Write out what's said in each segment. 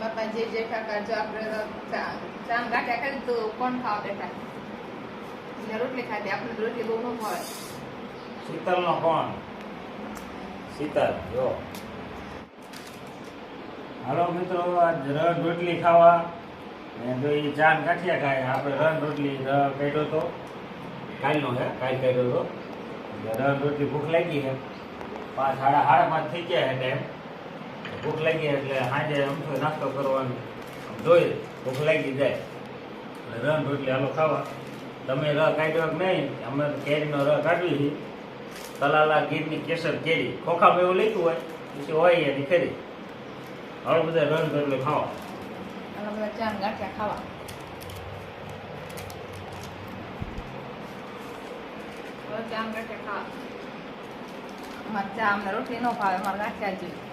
બાપા જે જે ખાતા જો આપણે તો રાખ્યા ખાધી તો કોણ ખાવા બેઠા? રોટલી ખાધી આપણે રોટલી બહુ ન ભાવે. શીતલ નો કોણ? શીતલ, જો. હાલો મિત્રો, આજ રણ રોટલી ખાવા. ને જો એ ચા કાઠિયા ખાય. આપણે રણ રોટલી કાઢ્યો તો. કાલનો હે, કાલ કાઢ્યો તો. રણ રોટલી ભૂખ લાગી છે પાંચ, સાડા સાડા પાંચ થઈ ગયા હે ટાઈમ. ભૂખ લાગી એટલે સાંજે અમથો નાસ્તો કરવાનો. જોઈએ ભૂખ લાગી જાય. એટલે રણ રોટલી હાલો ખાવા. તમે ર કાઢ્યો કે નહીં? અમે કેરીનો ર કાઢવી છે. તલાલા ગીરની કેસર કેરી. ખોખામાં એવું લીધું હોય. પછી હોય એની ખરી. હવે બધા રન રોટલી ખાવા. અને બધા ચા ને ગાંઠિયા ખાવા. ચા ને ખાવા. અમારે ચા અમને રોટલી ન ભાવે અમારે ગાંઠિયા જોઈએ.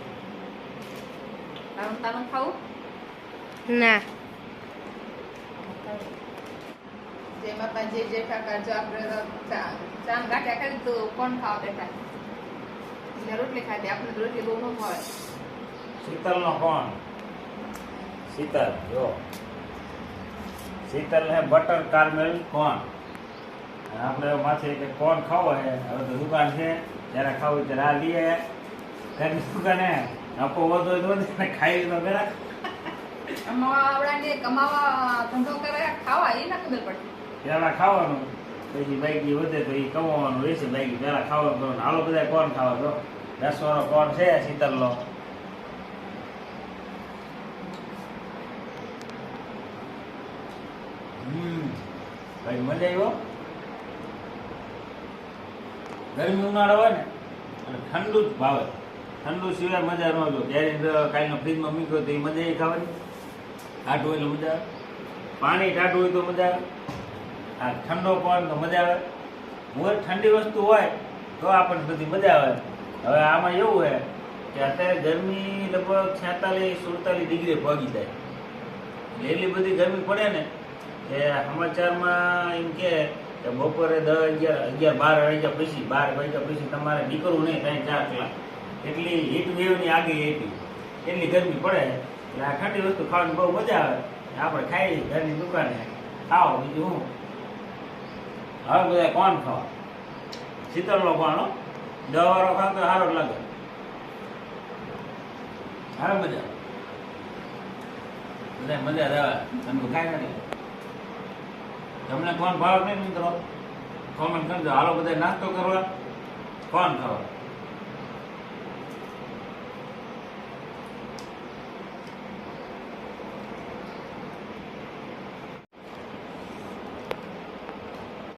તારું તારું ખાવું ના જે બાપા જે જે કાકા જો આપણે ચામ ને ગાંઠિયા ખાધી તો કોણ ખાવા બેઠા એટલે રોટલી ખાધી આપણે રોટલી બહુ ન ભાવે શીતલ નો કોણ શીતલ જો શીતલ હે બટર કારમેલ કોણ અને આપણે માથે કે કોણ ખાવો હે હવે તો દુકાન છે જ્યારે ખાવું ત્યારે આ લઈએ ઘરની દુકાને નફો વધો તો વધે ખાઈ તો બેરા આવડાને કમાવા ધંધો કરે ખાવા એ ના ખબર પડતી. પેલા ખાવાનું પછી બાઈકી વધે તો એ કમાવાનું રહેશે બાઈકી પેલા ખાવાનું કરવાનું હાલો બધા કોણ ખાવા તો દસ વાળો કોણ છે શીતલનો? ભાઈ મજા આવ્યો ગરમી ઉનાળો હોય ને અને ઠંડુ જ ભાવે. ઠંડુ સિવાય મજા ન જો ક્યારે કાંઈનો ફ્રીજમાં મૂક્યો તો એ મજા એ ખાવાની. ટાઢું એટલે મજા આવે. પાણી ટાઢું હોય તો મજા આવે. આ ઠંડો પણ તો મજા આવે. હું ઠંડી વસ્તુ હોય તો આપણને બધી મજા આવે. હવે આમાં એવું છે કે અત્યારે ગરમી લગભગ છેતાલીસ, સુડતાલીસ ડિગ્રી પહોંચી જાય. એટલી બધી ગરમી પડે ને કે સમાચારમાં એમ કે કે બપોરે દસ અગિયાર અગિયાર, બાર વાગ્યા પછી, બાર વાગ્યા પછી તમારે નીકળવું નહીં ત્યાં ચાર કલાક. એટલી હીટ વેવની આગી એટલી એટલી ગરમી પડે, એટલે આ ઠંડી વસ્તુ ખાવાની બહુ મજા આવે. આપણે ખાઈ ઘરની દુકાને. ખાઓ, બીજું હું હવે બધા કોણ ખાવા? શીતળનો કોણ હો? દવા ખાવ તો સારો લાગે. સારો મજા બધા મજા આવે. તમે ખાઈ નથી. તમને કોણ ભાવ નહીં મિત્રો? કોમેન્ટ કરજો. હાલો બધા નાસ્તો કરવા. કોણ ખાવા?